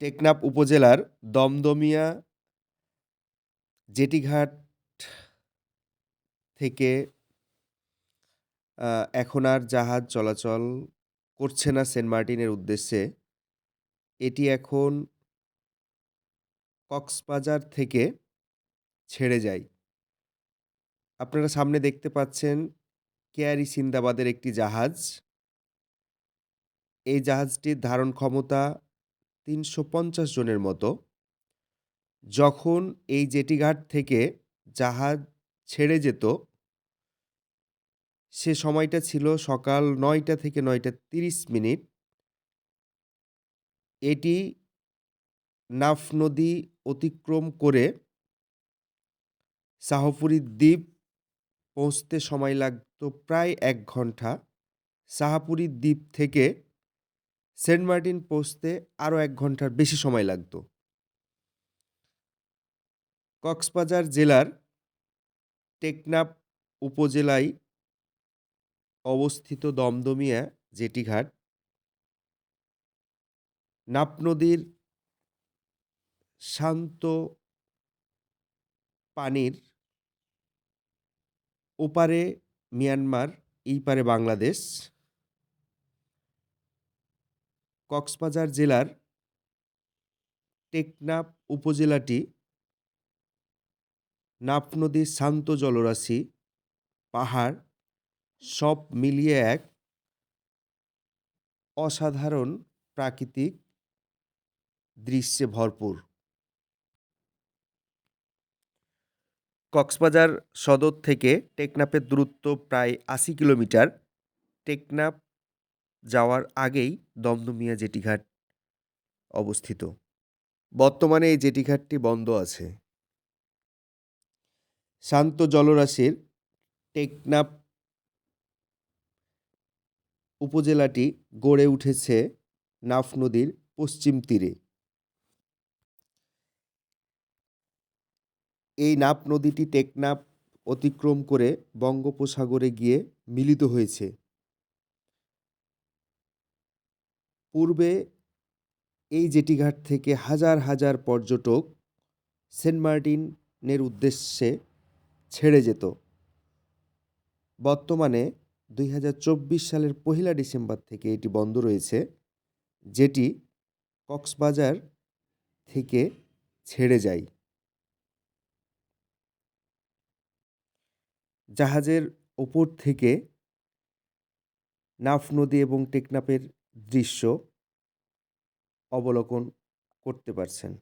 টেকনাফ উপজেলার দমদমিয়া জেটিঘাট থেকে এখন আর জাহাজ চলাচল করছে না সেন্ট মার্টিনের উদ্দেশ্যে। এটি এখন কক্সবাজার থেকে ছেড়ে যায়। আপনারা সামনে দেখতে পাচ্ছেন কেয়ারি সিন্দাবাদের একটি জাহাজ। এই জাহাজটির ধারণ ক্ষমতা ৩৫০ জনের মতো। যখন এই জেটিঘাট থেকে জাহাজ ছেড়ে যেত, সে সময়টা ছিল সকাল নয়টা থেকে ৯টা ৩০ মিনিট। এটি নাফ নদী অতিক্রম করে শাহপুরীর দ্বীপ পৌঁছতে সময় লাগত প্রায় এক ঘণ্টা। শাহপুরীর দ্বীপ থেকে সেন্ট মার্টিন পৌঁছতে আরও এক ঘণ্টার বেশি সময় লাগত। কক্সবাজার জেলার টেকনাপ উপজেলায় অবস্থিত দমদমিয়া জেটিঘাট নাফ নদীর শান্ত পানির ওপারে মিয়ানমার, এই পারে বাংলাদেশ। কক্সবাজার জেলার টেকনাফ উপজেলাটি নাফ নদীর শান্ত জলরাশি, পাহাড় সব মিলিয়ে এক অসাধারণ প্রাকৃতিক দৃশ্যে ভরপুর। কক্সবাজার সদর থেকে টেকনাফের দূরত্ব প্রায় ৮০ কিলোমিটার। টেকনাফ যাওয়ার আগেই দমদমিয়া জেটিঘাট অবস্থিত। বর্তমানে এই জেটিঘাটটি বন্ধ আছে। শান্ত জলরাশির টেকনাফ উপজেলাটি গড়ে উঠেছে নাফ নদীর পশ্চিম তীরে। এই নাফ নদীটি টেকনাফ অতিক্রম করে বঙ্গোপসাগরে গিয়ে মিলিত হয়েছে। পূর্বে এই জেটিঘাট থেকে হাজার, হাজার পর্যটক সেন্ট মার্টিনের উদ্দেশ্যে ছেড়ে যেত। বর্তমানে ২০২৪ সালের পহিলা ডিসেম্বর থেকে এটি বন্ধ রয়েছে। যেটি কক্সবাজার থেকে ছেড়ে যায়। জাহাজের ওপর থেকে নাফ নদী এবং টেকনাফের দৃশ্য অবলোকন করতে পারছেন।